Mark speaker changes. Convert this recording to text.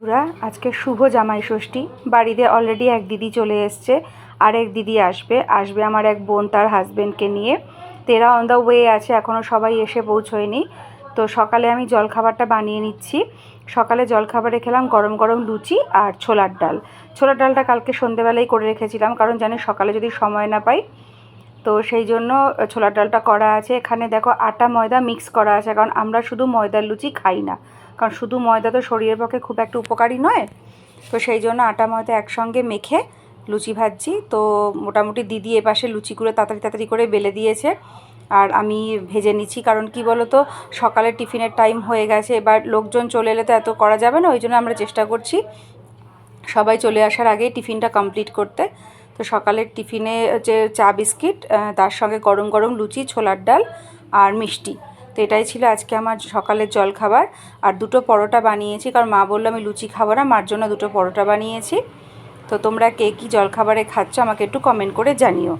Speaker 1: বন্ধুরা, আজকে শুভ জামাই ষষ্ঠী। বাড়িতে অলরেডি এক দিদি চলে এসছে, আর এক দিদি আসবে। আসবে আমার এক বোন তার হাজবেন্ডকে নিয়ে। তেরা অন দ্য ওয়ে আছে এখনও সবাই এসে পৌঁছয়নি। তো সকালে আমি জলখাবারটা বানিয়ে নিচ্ছি। সকালে জলখাবারে খেলাম গরম গরম লুচি আর ছোলার ডাল। ছোলার ডালটা কালকে সন্ধেবেলায় করে রেখেছিলাম, কারণ জানি সকালে যদি সময় না পাই, তো সেই জন্য ছোলার ডালটা করা আছে। এখানে দেখো আটা ময়দা মিক্স করা আছে, কারণ আমরা শুধু ময়দার লুচি খাই না। কারণ শুধু ময়দা তো শরীরের পক্ষে খুব একটা উপকারী নয়। তো সেই জন্য আটা, ময়দা একসঙ্গে মেখে লুচি ভাজছি। তো মোটামুটি দিদি এপাশে লুচিগুলো তাড়াতাড়ি তাড়াতাড়ি করে বেলে দিয়েছে। আর আমি ভেজে নিচ্ছি কারণ কি বলো তো সকালের টিফিনের টাইম হয়ে গেছে। এবার লোকজন চলে এলে তো এত করা যাবে না, ওই জন্য আমরা চেষ্টা করছি সবাই চলে আসার আগেই টিফিনটা কমপ্লিট করতে। তো সকালের টিফিনে হচ্ছে চা বিস্কিট তার সঙ্গে গরম গরম লুচি, ছোলার ডাল আর মিষ্টি। তো এটাই ছিল আজকে আমার সকালের জল খাবার আর দুটো পরোটা বানিয়েছি, কারণ মা বলল আমি লুচি খাব না, মার জন্য দুটো পরোটা বানিয়েছি। তো তোমরা কে কী জলখাবারে খাচ্ছ আমাকে একটু কমেন্ট করে জানিও।